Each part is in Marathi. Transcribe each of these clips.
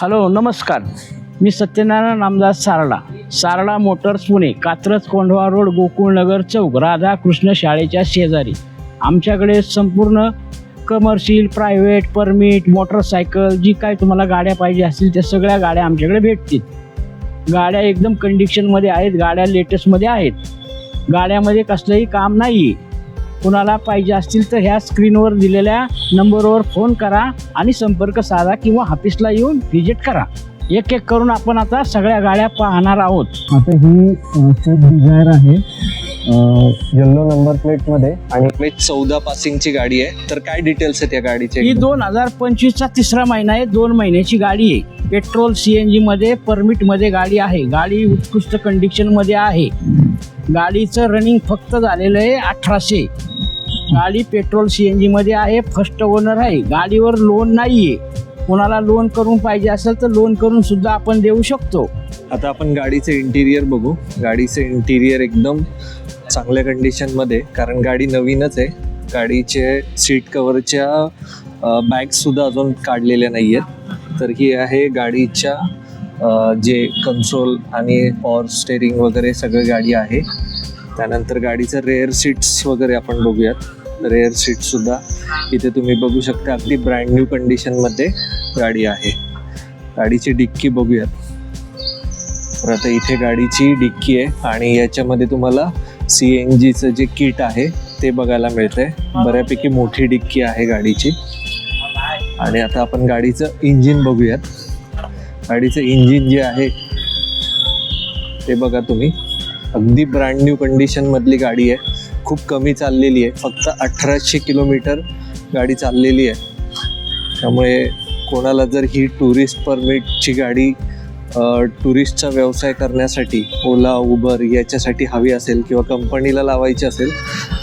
हॅलो नमस्कार. मी सत्यनारायण रामदास सारडा. सारडा मोटर्स पुणे कात्रज कोंढवा रोड गोकुळनगर चौक राधाकृष्ण शाळेच्या शेजारी. आमच्याकडे संपूर्ण कमर्शियल प्रायव्हेट परमिट मोटरसायकल जी काय तुम्हाला गाड्या पाहिजे असतील त्या सगळ्या गाड्या आमच्याकडे भेटतील. गाड्या एकदम कंडिशनमध्ये आहेत गाड्या लेटेस्टमध्ये आहेत. गाड्यामध्ये कसलंही काम नाही आहे कुणाला पाहिजे असतील तर ह्या स्क्रीनवर दिलेल्या नंबरवर फोन करा आणि संपर्क साधा किंवा ऑफिसला येऊन व्हिजिट करा. एक एक करून आपण आता सगळ्या गाड्या पाहणार आहोत. आता ही स्विफ्ट डिझायर आहे. येल्लो नंबर प्लेटमध्ये. आणि मी चौदा पासिंगची गाडी आहे. तर काय डिटेल्स आहेत या गाडीचे ही दोन हजार पंचवीसचा तिसरा महिना आहे. दोन महिन्याची गाडी आहे. पेट्रोल सी एन जीमध्ये परमिटमध्ये गाडी आहे. गाडी उत्कृष्ट कंडिशनमध्ये आहे. गाडीचं रनिंग फक्त झालेलं आहे अठराशे. गाडी पेट्रोल सी एन जीमध्ये आहे फर्स्ट ओनर आहे. गाडीवर लोन नाही आहे कोणाला लोन करून पाहिजे असेल तर लोन करून सुद्धा आपण देऊ शकतो. आता आपण गाडीचे इंटिरियर बघू. गाडीचे इंटिरियर एकदम चांगल्या कंडिशनमध्ये कारण गाडी नवीनच आहे. गाडीचे सीट कवरच्या बॅग सुद्धा अजून काढलेल्या नाही आहेत तर ही आहे गाडीच्या जे कन्सोल आणि पॉवर स्टेरिंग वगैरे सगळं गाडी आहे. त्यानंतर गाडीचं रेअर सीट्स वगैरे आपण बघूयात. रेअर सीट सुद्धा इथे तुम्ही बघू शकता अगदी ब्रँड न्यू कंडिशनमध्ये गाडी आहे. गाडीची डिक्की बघूयात. तर आता इथे गाडीची डिक्की आहे आणि याच्यामध्ये तुम्हाला सी एन जीचं जे किट आहे ते बघायला मिळतंय. बऱ्यापैकी मोठी डिक्की आहे गाडीची. आणि आता आपण गाडीचं इंजिन बघूयात. गाडीचं इंजिन जे आहे ते बघा तुम्ही. अगदी ब्रँड न्यू कंडिशनमधली गाडी आहे. खूप कमी चाललेली आहे. फक्त अठराशे किलोमीटर गाडी चाललेली आहे. त्यामुळे कोणाला जर ही टुरिस्ट परमिटची गाडी टुरिस्टचा व्यवसाय करण्यासाठी ओला उबर याच्यासाठी हवी असेल किंवा कंपनीला लावायची असेल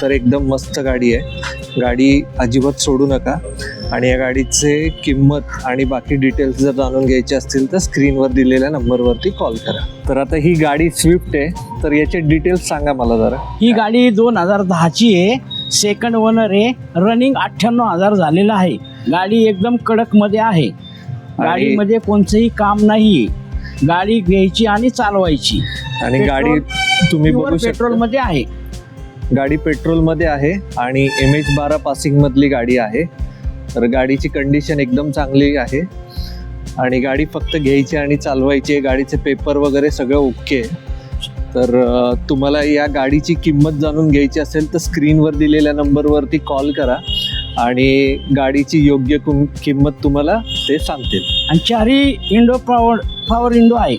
तर एकदम मस्त गाडी आहे. गाडी अजिबात सोडू नका. आणि या गाडीचे किंमत आणि बाकी डिटेल्स जर जाणून घ्यायचे असतील तर स्क्रीनवर दिलेल्या नंबरवरती कॉल करा. तर आता ही गाडी स्विफ्ट आहे. तर याचे डिटेल्स सांगा मला जरा. ही गाडी दोन हजार दहाची आहे. सेकंड ओनर आहे. रनिंग अठ्ठ्याण्णव हजार झालेलं आहे. गाडी एकदम कडकमध्ये आहे. गाडीमध्ये कोणतंही काम नाही गाडी घ्यायची आणि चालवायची. आणि गाडी तुम्ही बघू पेट्रोलमध्ये आहे. गाडी पेट्रोलमध्ये आहे आणि एम एच बारा पासिंगमधली गाडी आहे. तर गाडीची कंडिशन एकदम चांगली आहे. आणि गाडी फक्त घ्यायची आणि चालवायची गाडीचे पेपर वगैरे सगळं ओके तर तुम्हाला या गाडीची किंमत जाणून घ्यायची असेल तर स्क्रीनवर दिलेल्या नंबरवरती कॉल करा. आणि गाडीची योग्य कुम- किंमत तुम्हाला ते सांगतील. आणि चारही इंडो पॉवर पॉवर इंडो आहे.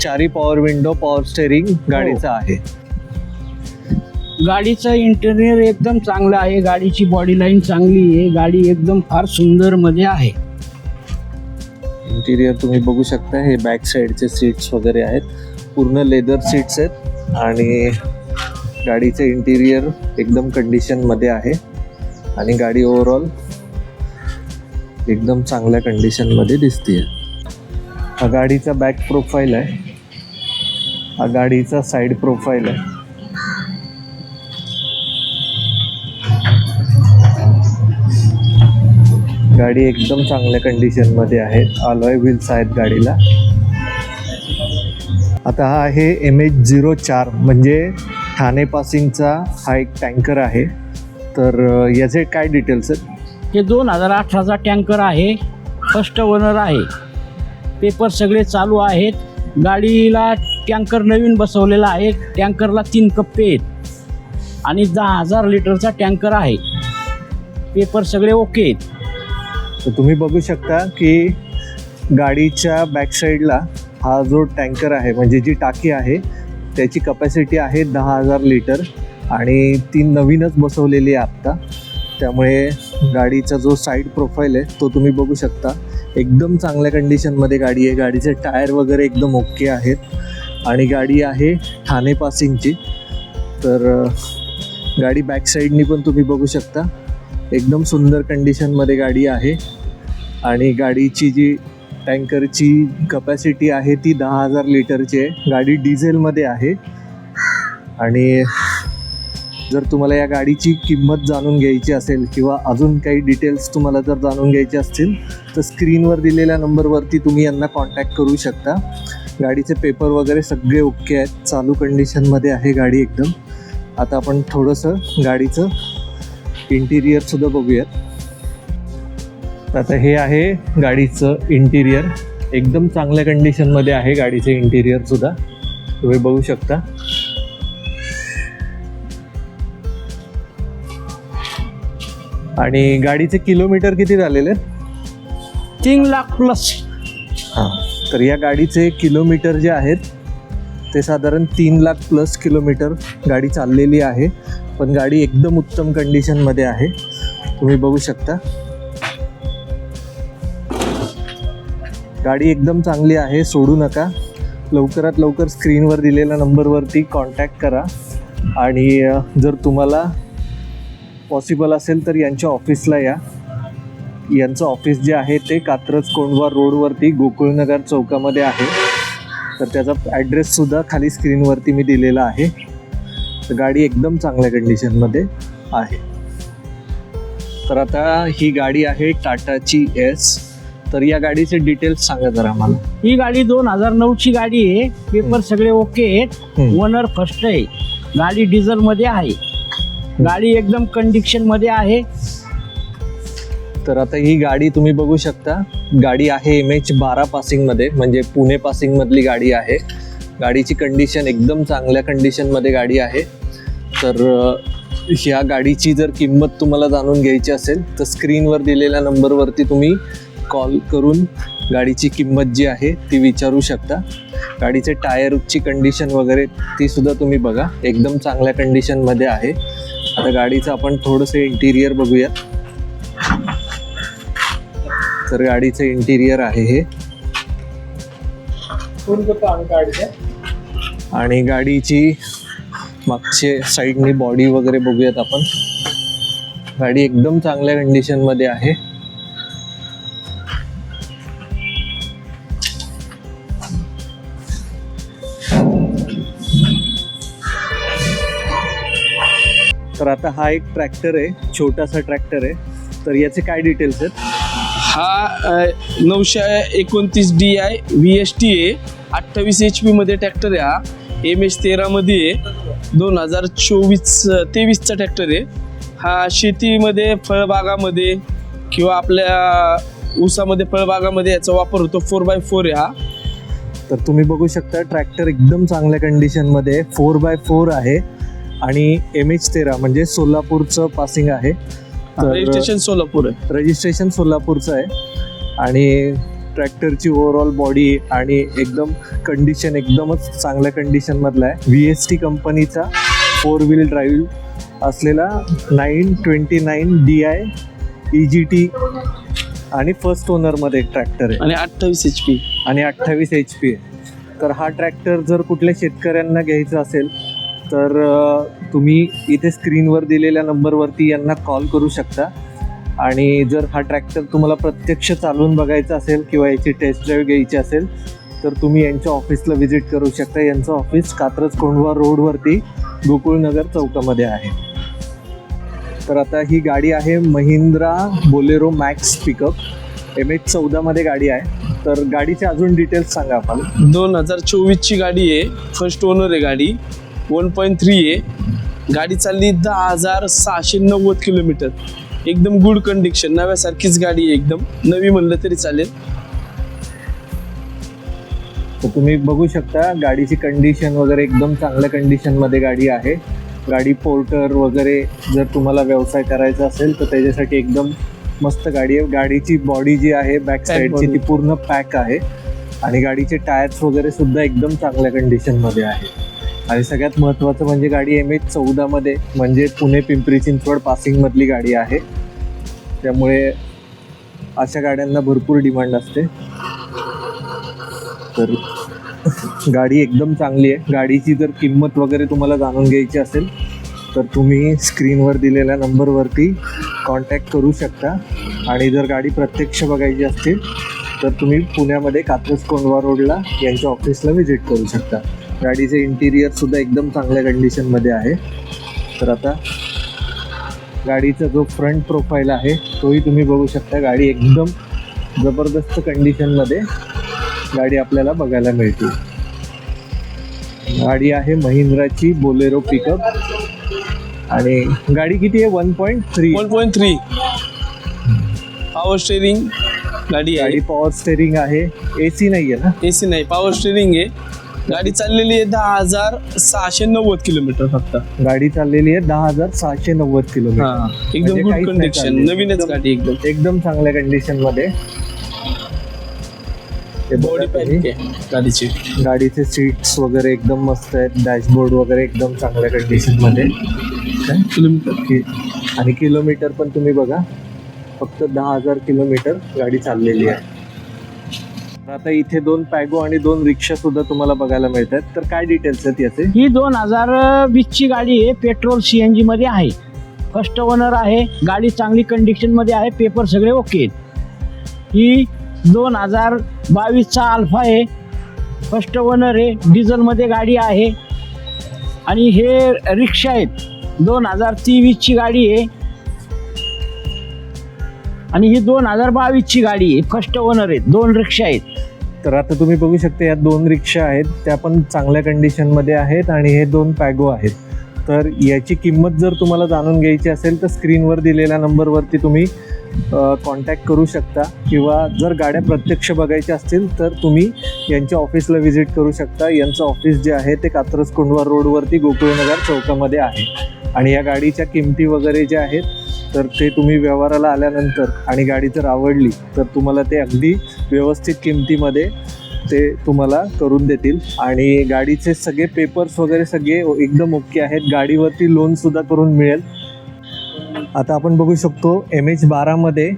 चारी पॉवर विंडो पॉवर स्टेरिंग गाडीचं आहे. गाडीचं इंटेरियर एकदम चांगलं आहे. गाडीची बॉडी लाईन चांगली आहे. गाडी एकदम फार सुंदरमध्ये आहे. इंटिरियर तुम्ही बघू शकता हे बॅक साईडचे सीट्स वगैरे आहेत. पूर्ण लेदर सीट्स आहेत. आणि गाडीचं इंटिरियर एकदम कंडिशनमध्ये आहे. आणि गाडी ओव्हरऑल एकदम चांगल्या कंडिशनमध्ये दिसते हा गाडीचा बॅक प्रोफाईल आहे. हा गाडीचा साईड प्रोफाईल आहे. गाडी एकदम चांगल्या कंडिशनमध्ये आहे. अलॉय व्हील्स आहेत गाडीला. आता हा आहे एम एच झिरो चार म्हणजे ठाणे पासिंगचा हा एक टँकर आहे. तर याचे काय डिटेल्स आहेत? हे दोन हजार अठराचा टँकर आहे. फर्स्ट ओनर आहे. पेपर सगळे चालू आहेत. गाडीला टँकर नवीन बसवलेला आहे. टँकरला तीन कप्पे आहेत. आणि दहा हजार लिटरचा टँकर आहे. पेपर सगळे ओके आहेत. तर तुम्ही बघू शकता की गाडीच्या बॅकसाईडला हा जो टँकर आहे म्हणजे जी टाकी आहे त्याची कपॅसिटी आहे दहा हजार लिटर आणि ती नवीनच बसवलेली आहे आत्ता. त्यामुळे गाडीचा जो साईड प्रोफाईल आहे तो तुम्ही बघू शकता. एकदम चांगल्या कंडिशनमध्ये गाडी आहे. गाडीचे टायर वगैरे एकदम ओके आहेत. आणि गाडी आहे ठाणे पासिंगची. तर गाडी बॅकसाईडनी पण तुम्ही बघू शकता. एकदम सुंदर कंडिशनमध्ये गाडी आहे. आणि गाडीची जी टँकरची कपॅसिटी आहे ती दहा हजार लिटरची आहे. गाडी डिझेलमध्ये आहे. आणि जर तुम्हाला या गाडीची किंमत जाणून घ्यायची असेल किंवा अजून काही डिटेल्स तुम्हाला जर जाणून घ्यायचे असतील तर स्क्रीनवर दिलेल्या नंबरवरती तुम्ही यांना कॉन्टॅक्ट करू शकता. गाडीचे पेपर वगैरे सगळे ओके आहेत. चालू कंडिशनमध्ये आहे गाडी एकदम. आता आपण थोडंसं गाडीचं इंटिरियरसुद्धा बघूयात. तर आता हे आहे गाडीचं इंटिरियर एकदम चांगल्या कंडिशनमध्ये आहे गाडीचे इंटिरियरसुद्धा तुम्ही बघू शकता. आणि गाडीचे किलोमीटर किती झालेले आहेत? तीन लाख प्लस हां. तर या गाडीचे किलोमीटर जे आहेत ते साधारण तीन लाख प्लस किलोमीटर गाडी चाललेली आहे. पण गाडी एकदम उत्तम कंडिशनमध्ये आहे. तुम्ही बघू शकता. गाडी एकदम चांगली आहे सोडू नका. लवकरात लवकर स्क्रीनवर दिलेल्या नंबरवरती कॉन्टॅक्ट करा. आणि जर तुम्हाला पॉसिबल असेल तर यांच्या ऑफिसला या. यांचं ऑफिस जे आहे ते कात्रज कोंडवा रोडवरती गोकुळनगर चौकामध्ये आहे. तर त्याचा ॲड्रेससुद्धा खाली स्क्रीनवरती मी दिलेला आहे. तर गाडी एकदम चांगल्या कंडिशनमध्ये आहे. तर आता ही गाडी आहे टाटाची एस. तर या गाडीचे डिटेल्स सांगा जरा मला ही गाडी दोन हजार नऊची गाडी आहे. पेपर सगळे ओके आहेत. हम्म. ओनर फर्स्ट आहे. गाडी डिझेल मध्ये आहे. गाडी एकदम कंडिशनमध्ये आहे. तर आता ही गाडी तुम्ही बघू शकता. गाडी आहे एम एच बारा पासिंगमध्ये म्हणजे पुणे पासिंगमधली गाडी आहे. गाडीची कंडिशन एकदम चांगल्या कंडिशनमध्ये गाडी आहे. तर अ, ह्या गाडीची जर किंमत तुम्हाला जाणून घ्यायची असेल तर स्क्रीनवर दिलेल्या नंबरवरती तुम्ही कॉल करून गाडीची किंमत जी आहे ती विचारू शकता. गाडीचे टायरची कंडिशन वगैरे ती सुद्धा तुम्ही बघा. एकदम चांगल्या कंडिशनमध्ये आहे. आता गाडीचं आपण थोडंसं इंटिरियर बघूया तर गाडीचं इंटिरियर आहे हे. आणि गाडीची मागचे साईडनी बॉडी वगैरे बघूयात आपण. गाडी एकदम चांगल्या कंडिशनमध्ये आहे. तर आता हा एक ट्रॅक्टर आहे छोटासा ट्रॅक्टर आहे. तर याचे काय डिटेल्स आहेत? हा नऊशे एकोणतीस D I V S T आहे अठ्ठावीस एच पीमध्ये ट्रॅक्टर आहे हा. एम एच तेरामध्ये आहे. दोन हजार चोवीस तेवीसचा ट्रॅक्टर आहे. हा शेतीमध्ये फळबागामध्ये किंवा आपल्या ऊसामध्ये फळबागामध्ये याचा वापर होतो. फोर बाय फोर आहे हा. तर तुम्ही बघू शकता ट्रॅक्टर एकदम चांगल्या कंडिशनमध्ये फोर बाय फोर आहे. आणि एम एच तेरा म्हणजे सोलापूरचं पासिंग आहे. तर रजिस्ट्रेशन सोलापूर आहे. रजिस्ट्रेशन सोलापूरचं आहे. आणि ट्रॅक्टरची ओव्हरऑल बॉडी आणि एकदम कंडिशन एकदमच चांगल्या कंडिशनमधला आहे. व्ही एस टी कंपनीचा फोर व्हील ड्राईव्ह असलेला nine twenty nine D I E G T आणि फर्स्ट ओनरमध्ये ट्रॅक्टर आहे. आणि अठ्ठावीस एच पी आणि अठ्ठावीस एच पी आहे. तर हा ट्रॅक्टर जर कुठल्या शेतकऱ्यांना घ्यायचा असेल तर तुम्ही इथे स्क्रीनवर दिलेल्या नंबरवरती यांना कॉल करू शकता. आणि जर हा ट्रॅक्टर तुम्हाला प्रत्यक्ष चालवून बघायचा असेल किंवा याची टेस्ट ड्राईव्ह घ्यायची असेल तर तुम्ही यांच्या ऑफिसला व्हिजिट करू शकता. यांचं ऑफिस कात्रज कोंढवा रोडवरती गोकुळनगर चौकामध्ये आहे. तर आता ही गाडी आहे Mahindra Bolero Max pickup. M H चौदामध्ये गाडी आहे. तर गाडीचे अजून डिटेल्स सांगा आपण दोन हजार चोवीसची गाडी आहे. फर्स्ट ओनर आहे गाडी. वन पॉईंट थ्री आहे. गाडी चालली दहा हजार सहाशे नव्वद किलोमीटर. एकदम गुड कंडिशन नव्यासारखीच गाडी आहे एकदम. नवी म्हणलं तरी चालेल. तर तुम्ही बघू शकता गाडीची कंडिशन वगैरे एकदम चांगल्या कंडिशनमध्ये गाडी आहे. गाडी पोर्टर वगैरे जर तुम्हाला व्यवसाय करायचा असेल तर त्याच्यासाठी एकदम मस्त गाडी आहे. गाडीची बॉडी जी आहे बॅक साईडची ती. पूर्ण पॅक आहे. आणि गाडीचे टायर्स वगैरे सुद्धा एकदम चांगल्या कंडिशनमध्ये आहे. आणि सगळ्यात महत्त्वाचं म्हणजे गाडी एम एच चौदामध्ये म्हणजे पुणे पिंपरी चिंचवड पासिंगमधली गाडी आहे. त्यामुळे अशा गाड्यांना भरपूर डिमांड असते. तर गाडी एकदम चांगली आहे. गाडीची जर किंमत वगैरे तुम्हाला जाणून घ्यायची असेल तर तुम्ही स्क्रीनवर दिलेल्या नंबरवरती कॉन्टॅक्ट करू शकता. आणि जर गाडी प्रत्यक्ष बघायची असतील तर तुम्ही पुण्यामध्ये कात्रज कोंडवा रोडला यांच्या ऑफिसला व्हिजिट करू शकता. गाडीचे इंटिरियरसुद्धा एकदम चांगल्या कंडिशनमध्ये आहे. तर आता गाडीचा जो फ्रंट प्रोफाईल आहे तोही तुम्ही बघू शकता. गाडी एकदम जबरदस्त कंडिशनमध्ये गाडी आपल्याला बघायला मिळते. गाडी आहे महिंद्राची बोलेरो पिकअप आणि गाडी किती आहे? One point three one point three power steering गाडी आहे. गाडी पॉवर स्टेरिंग आहे. ए सी नाही आहे ना? ए सी नाही. पॉवर स्टेरिंग आहे. गाडी चाललेली आहे दहा हजार सहाशे नव्वद किलोमीटर फक्त. गाडी चाललेली आहे दहा हजार सहाशे नव्वद किलोमीटर. हा एकदम म्हणजे गुड काहीच नाही कंडिशन. नवीनच एकदम- गाडी एकदम. एकदम चांगल्या कंडिशनमध्ये. हे बघा बॉडी तुम्ही. पॅक आहे गाडीची. गाडीचे सीट्स वगैरे एकदम मस्त आहेत. डॅशबोर्ड वगैरे एकदम चांगल्या कंडिशनमध्ये. किलोमीटर. कि- आणि किलोमीटर पण तुम्ही बघा. फक्त दहा हजार किलोमीटर गाडी चाललेली आहे. आता इथे दोन पॅगो आणि दोन रिक्षा सुद्धा तुम्हाला बघायला मिळतात. तर काय डिटेल्स आहेत याचे? ही दोन हजार वीसची गाडी आहे पेट्रोल सी एनमध्ये आहे. फर्स्ट ओनर आहे गाडी चांगली कंडिशनमध्ये आहे पेपर सगळे ओके आहेत. ही दोन हजार बावीसचा अल्फा आहे. फर्स्ट ओनर आहे डिझेलमध्ये गाडी आहे. आणि हे रिक्षा आहेत. दोन हजार तेवीसची गाडी आहे. आणि ही दोन हजार बावीसची गाडी आहे. फर्स्ट ओनर आहेत. दोन रिक्षा आहेत. तर आता तुम्ही बघू शकता या दोन रिक्षा आहेत. त्या पण चांगल्या कंडिशनमध्ये आहेत आणि हे दोन पॅगो आहेत. तर याची किंमत जर तुम्हाला जाणून घ्यायची असेल तर स्क्रीनवर दिलेल्या नंबरवरती तुम्ही कॉन्टॅक्ट करू शकता. किंवा जर गाड्या प्रत्यक्ष बघायच्या असतील तर तुम्ही यांच्या ऑफिसला व्हिजिट करू शकता. यांचं ऑफिस जे आहे ते कात्रज कुंडवा रोडवरती गोकुळनगर चौकामध्ये आहे. आणि या गाडीच्या किमती वगैरे ज्या आहेत तर ते तुम्ही व्यवहाराला आल्यानंतर आणि गाडी जर आवडली तर तुम्हाला ते अगदी व्यवस्थित किमतीमध्ये ते तुम्हाला करून देतील. आणि गाडीचे सगळे पेपर्स वगैरे सगळे एकदम ओके आहेत. गाडीवरती लोनसुद्धा करून मिळेल. आता आपण बघू शकतो एम एच बारामध्ये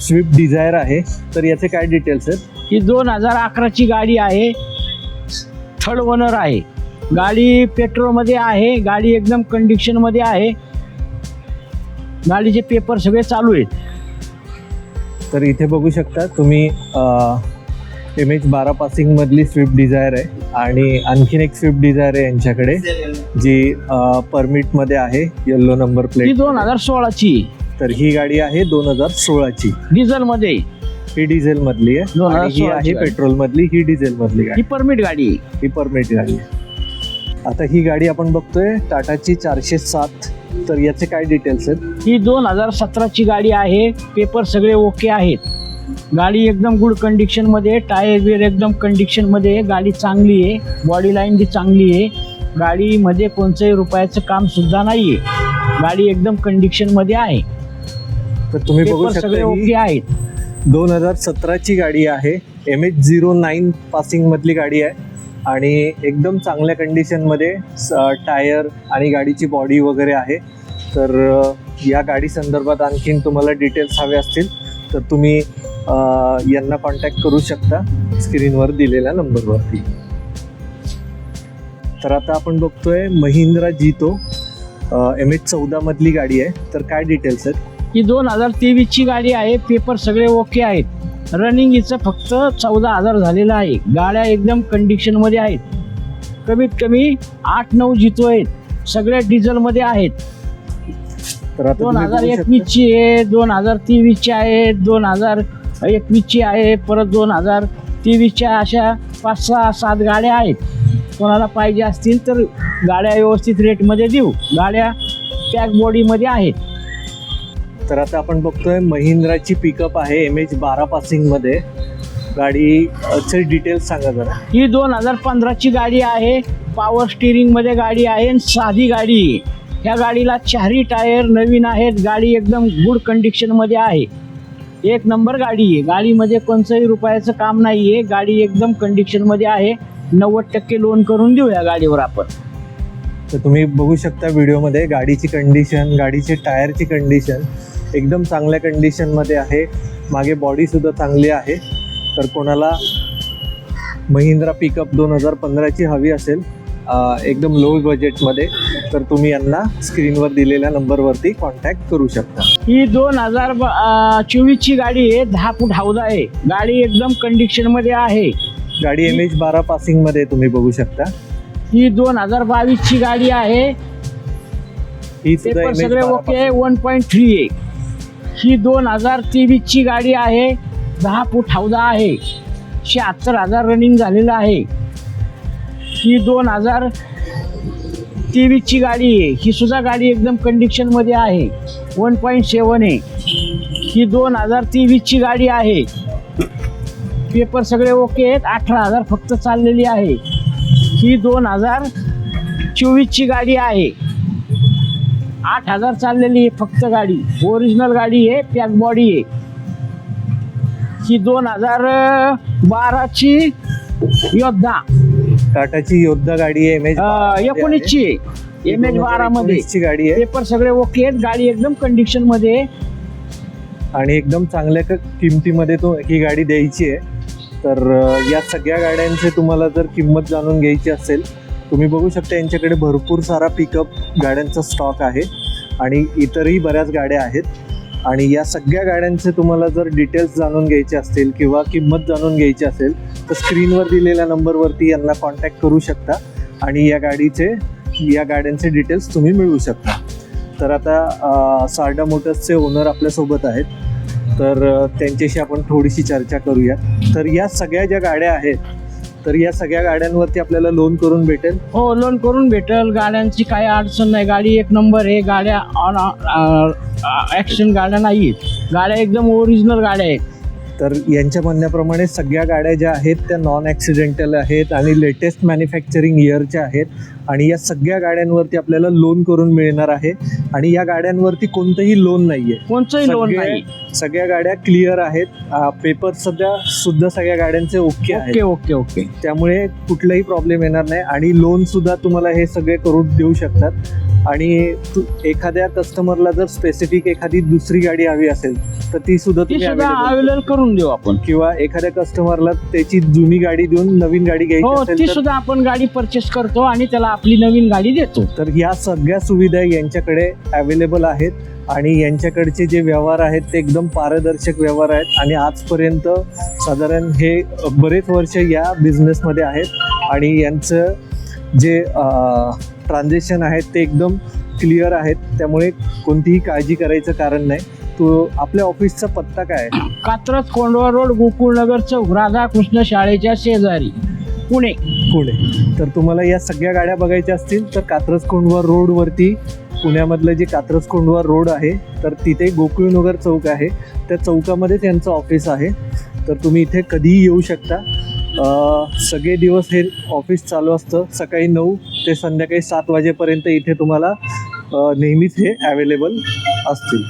स्विफ्ट डिझायर आहे. तर याचे काय डिटेल्स आहेत? ही दोन हजार अकराची गाडी आहे. थर्ड ओनर आहे. गाडी पेट्रोलमध्ये आहे. गाडी एकदम कंडिशनमध्ये आहे. गाडीचे पेपर सगळे चालू आहेत. तर इथे बघू शकता तुम्ही एम एच बारा पासिंगमधली स्विफ्ट डिझायर आहे. आणि आणखीन एक स्विफ्ट डिझायर आहे यांच्याकडे जी परमिटमध्ये आहे येल्लो नंबर प्लेट दोन हजार सोळाची. तर ही गाडी आहे दोन हजार सोळाची. डिझेलमध्ये ही डिझेल मधली आहे. 2016 आणि ही आहे. पेट्रोल मधली ही डिझेल मधली ही गाडी परमिट गाडी. ही परमिट गाडी आता ही गाडी आपण बघतोय टाटाची चारशे सात. तर याचे काय डिटेल्स आहेत? ही दोन हजार सतराची गाडी आहे. पेपर सगळे ओके आहेत. गाडी एकदम गुड कंडिशनमध्ये टायर बियर एकदम कंडिशनमध्ये आहे. गाडी चांगली आहे. बॉडी लाईन बी चांगली आहे. गाडीमध्ये कोणत्याही रुपयाचं काम सुद्धा नाही आहे गाडी एकदम कंडिशनमध्ये आहे. तर तुम्ही बघू पेपर सगळे शकता ओके ही आहेत. दोन हजार सतराची गाडी आहे. M H zero nine passing मधली गाडी आहे. आणि एकदम चांगल्या कंडिशनमध्ये टायर आणि गाडीची बॉडी वगैरे आहे. तर अ, या गाडी संदर्भात आणखीन तुम्हाला डिटेल्स हवे असतील. तर तुम्ही यांना कॉन्टॅक्ट करू शकता स्क्रीनवर दिलेल्या नंबरवरती. तर आता आपण बघतोय महिंद्रा जितो एम एच चौदामधली गाडी आहे. तर काय डिटेल्स आहेत? ही दोन हजार तेवीसची गाडी आहे. पेपर सगळे ओके आहेत. रनिंग हिचं फक्त चौदा हजार झालेलं आहे. गाड्या एकदम कंडिशनमध्ये आहेत. कमीत कमी आठ नऊ जितो आहेत. सगळ्या डिझेलमध्ये आहेत. तर आता दोन हजार बघू शकता- एकवीसची आहे दोन हजार तेवीसची आहे दोन हजार एकवीसची आहे परत दोन हजार तेवीसच्या अशा पाच सहा सात गाड्या आहेत. कोणाला पाहिजे असतील तर गाड्या व्यवस्थित रेटमध्ये देऊ. गाड्या पॅक बॉडीमध्ये आहेत. तर आता आपण बघतोय महिंद्राची पिकअप आहे एम एच बारा पासिंगमध्ये. गाडीचे डिटेल्स सांगा जरा. ही दोन हजार पंधराची गाडी आहे. पॉवर स्टिअरिंगमध्ये गाडी आहे आणि साधी गाडी. आहे ह्या गाडीला चारही टायर नवीन आहेत. गाडी एकदम गुड कंडिशनमध्ये आहे. एक नंबर गाडी आहे. गाडीमध्ये कोणतंही रुपयाचं काम नाही आहे गाडी एकदम कंडिशनमध्ये आहे. नव्वद टक्के लोन करून देऊ या गाडीवर आपण. तर तुम्ही बघू शकता व्हिडिओमध्ये गाडीची कंडिशन गाडीचे टायरची कंडिशन एकदम चांगल्या कंडिशनमध्ये आहे. मागे बॉडीसुद्धा चांगली आहे. तर कोणाला महिंद्रा पिकअप दोन हजार पंधराची हवी असेल एकदम लो बजेटमध्ये तर तुम्ही यांना स्क्रीनवर दिलेल्या नंबरवरती कॉन्टॅक्ट करू शकता. ही दोन हजार चोवीसची गाडी आहे दहा फूट हौदा आहे. गाडी एकदम कंडिशनमध्ये आहे. गाडी एम एच बारा पासिंगमध्ये तुम्ही बघू शकता. ही दोन हजार बावीसची गाडी आहे. ही सुद्धा सगळे ओके वन पॉईंट थ्री आहे ही दोन हजार तेवीसची गाडी आहे दहा फूट हौदा आहे. शहात्तर हजार रनिंग झालेलं आहे. ही दोन हजार तेवीसची गाडी आहे. ही सुद्धा गाडी एकदम कंडिशनमध्ये आहे. वन पॉईंट सेवन आहे. ही दोन हजार तेवीसची गाडी आहे. पेपर सगळे ओके आहेत. अठरा हजार फक्त चाललेली आहे. ही दोन हजार चोवीसची गाडी आहे. आठ हजार चाललेली आहे फक्त गाडी. ओरिजिनल गाडी आहे. पॅक बॉडी आहे. ही दोन हजार बाराची योद्धा. टाटाची योद्धा गाडी आहे एम एच एकोणीसची. एम एच बारामध्ये. ची गाडी आहे. पेपर सगळे ओके आहेत. गाडी एकदम कंडिशनमध्ये आहे. आणि एकदम चांगल्या क- किमतीमध्ये तो ही गाडी द्यायची आहे. तर अं, या सगळ्या गाड्यांचे तुम्हाला जर किंमत जाणून घ्यायची असेल तुम्ही बघू शकता यांच्याकडे भरपूर सारा पिकअप गाड्यांचा स्टॉक आहे. आणि इतरही बऱ्याच गाड्या आहेत. आणि या सगळ्या गाड्यांचे तुम्हाला जर डिटेल्स जाणून घ्यायचे असतील किंवा किंमत जाणून घ्यायची असेल तर स्क्रीनवर दिलेल्या नंबरवरती यांना कॉन्टॅक्ट करू शकता आणि या गाडीचे या गाड्यांचे डिटेल्स तुम्ही मिळवू शकता. तर आता सारडा मोटर्सचे ओनर आपल्यासोबत आहेत. तर त्यांच्याशी आपण थोडीशी चर्चा करूया. तर या सगळ्या ज्या गाड्या आहेत तर या सगळ्या गाड्यांवरती आपल्याला लोन करून भेटेल? हो लोन करून भेटेल. गाड्यांची काही अडचण नाही. गाडी एक नंबर आहे. गाड्या ऑन ॲक्शन गाड्या नाही गाड्या एकदम ओरिजिनल गाड्या आहेत. तर यांच्या म्हणण्याप्रमाणे सगळ्या गाड्या ज्या आहेत त्या नॉन ॲक्सिडेंटल आहेत आणि लेटेस्ट मॅन्युफॅक्चरिंग इयरच्या आहेत आणि या सगळ्या गाड्यांवरती आपल्याला लोन करून मिळणार आहे. आणि या गाड्यांवरती कोणतंही लोन नाही आहे कोणचंही लोन सगळे- नाही. सगळ्या गाड्या क्लिअर आहेत. पेपर सध्या सुद्धा सगळ्या गाड्यांचे ओके आहेत. Okay okay okay. त्यामुळे कुठलाही प्रॉब्लेम येणार नाही. आणि लोन सुद्धा तुम्हाला हे सगळे करून देऊ शकतात. आणि तु- एखाद्या कस्टमरला जर स्पेसिफिक एखादी दुसरी गाडी हवी असेल तर ती सुद्धा ती तुम्ही सुद्धा available अवेलेबल करून देऊ आपण. किंवा एखाद्या कस्टमरला त्याची जुनी गाडी देऊन नवीन गाडी हो घ्यायची ती असेल तर सुद्धा आपण गाडी परचेस करतो आणि त्याला आपली नवीन गाडी देतो. तर या सगळ्या सुविधा यांच्याकडे अवेलेबल आहेत आणि यांच्याकडचे जे व्यवहार आहेत ते एकदम पारदर्शक व्यवहार आहेत आणि आजपर्यंत साधारण हे बरेच वर्ष या बिझनेसमध्ये आहेत आणि यांचं जे ट्रान्झॅक्शन आहेत ते एकदम क्लिअर आहेत. त्यामुळे कोणतीही काळजी करायचं कारण नाही. तो आपल्या ऑफिसचा पत्ता काय आहे? कात्रज कोंडवा रोड गोकुळनगर चौक राधाकृष्ण शाळेच्या शेजारी. पुणे. पुणे. तर तुम्हाला या सगळ्या गाड्या बघायच्या असतील तर कात्रजकोंडवर रोडवरती पुण्यामधलं जे कात्रजकोंडवर रोड आहे तर तिथे गोकुळनगर चौक आहे. त्या चौकामध्ये त्यांचं ऑफिस आहे. तर तुम्ही इथे कधीही येऊ शकता. सगळे दिवस हे ऑफिस चालू असतं. सकाळी नऊ ते संध्याकाळी सात वाजेपर्यंत इथे तुम्हाला नेहमीच हे अवेलेबल असतील.